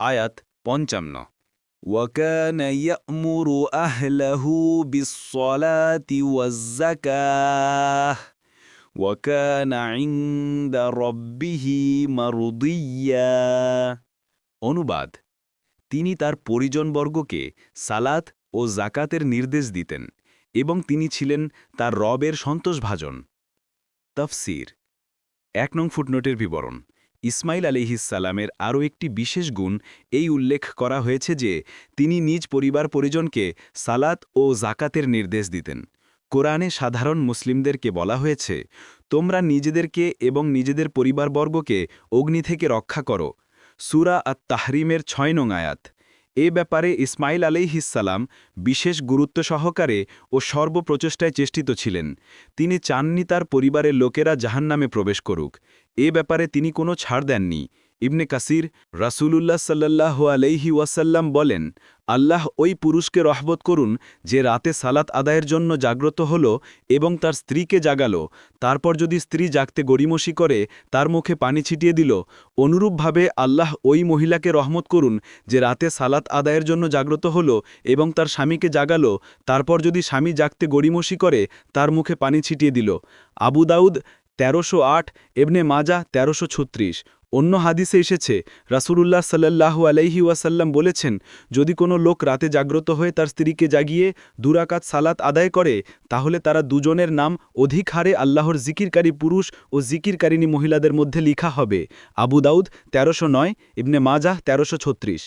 আয়াত পঞ্চান্ন وكان يأمر أهله بالصلاة والزكاة وكان عند ربه مرضيا অনুবাদ তিনি তার পরিজনবর্গকে সালাত ও জাকাতের নির্দেশ দিতেন এবং তিনি ছিলেন তার রবের সন্তোষভাজন তফসির এক নং ফুটনোটের বিবরণ ইসমাইল আলিহিসাল্লামের আরও একটি বিশেষ গুণ এই উল্লেখ করা হয়েছে যে তিনি নিজ পরিবার পরিজনকে সালাত ও জাকাতের নির্দেশ দিতেন। কোরআনে সাধারণ মুসলিমদেরকে বলা হয়েছে, তোমরা নিজেদেরকে এবং নিজেদের পরিবারবর্গকে অগ্নি থেকে রক্ষা করো। সুরা আত তাহরিমের ছয় নং এ ব্যাপারে ইসমাইল আলাইহিসাল্লাম বিশেষ গুরুত্ব সহকারে ও সর্বপ্রচেষ্টায় চেষ্টিত ছিলেন। তিনি চাননি তার পরিবারের লোকেরা জাহান্নামে প্রবেশ করুক। এ ব্যাপারে তিনি কোনো ছাড় দেননি। ইবনে কাসির রাসূলুল্লাহ সাল্লাহ আলাইহি ওয়াসাল্লাম বলেন, আল্লাহ ওই পুরুষকে রহবত করুন যে রাতে সালাত আদায়ের জন্য জাগ্রত হল এবং তার স্ত্রীকে জাগাল। তারপর যদি স্ত্রী জাগতে গড়িমসি করে, তার মুখে পানি ছিটিয়ে দিল। অনুরূপভাবে আল্লাহ ওই মহিলাকে রহমত করুন যে রাতে সালাত আদায়ের জন্য জাগ্রত হল এবং তার স্বামীকে জাগাল। তারপর যদি স্বামী জাগতে গড়িমসি করে, তার মুখে পানি ছিটিয়ে দিল। আবু দাউদ তেরোশো আট এবনে মাজা তেরোশো ছত্রিশ। অন্য হাদিসে এসেছে, রাসূলুল্লাহ সাল্লাল্লাহু আলাইহি ওয়াসাল্লাম বলেছেন, যদি কোনো লোক রাতে জাগ্রত হয়ে তার স্ত্রীকে জাগিয়ে দুরাকাত সালাত আদায় করে, তাহলে তারা দুজনের নাম অধিক হারে আল্লাহর জিকিরকারী পুরুষ ও জিকিরকারিনী মহিলাদের মধ্যে লিখা হবে। আবু দাউদ তেরোশো নয়, ইবনে মাজাহ তেরোশো ছত্রিশ।